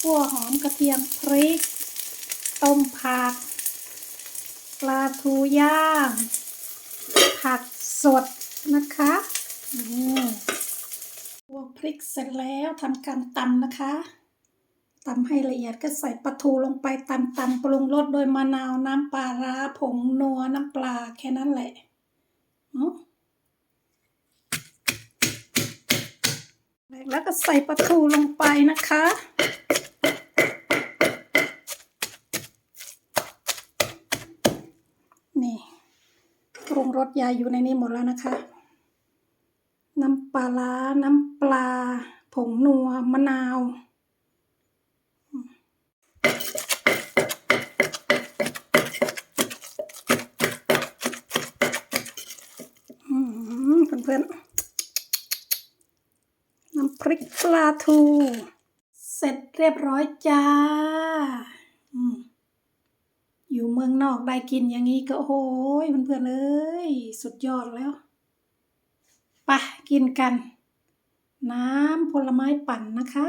ขั้วหอมกระเทียงพริก ต้มผัก ปลาทูย่าง ผักสดนะคะนี่ลวพริกเสร็จแล้วทำการตำนะคะตำให้ละเอียดก็ใส่ปลาทูลงไปตำตำปรุงรสโดยมะนาวน้ำปลาร้าผงนัวน้ำปลาแค่นั้นแหละเนาะ แล้วก็ใส่ปลาทูลงไปนะคะ นี่ปรุงรสยาอยู่ในนี้หมดแล้วนะคะ น้ำปลาร้าน้ำปลา ผงนัว มะนาวอืมเพื่อนๆ พริกปลาทู เสร็จเรียบร้อยจ้าอยู่เมืองนอกได้กินอย่างนี้ก็โอ้โหยเพื่อนๆเอ้ยสุดยอดแล้วไปกินกัน น้ำผลไม้ปั่นนะคะ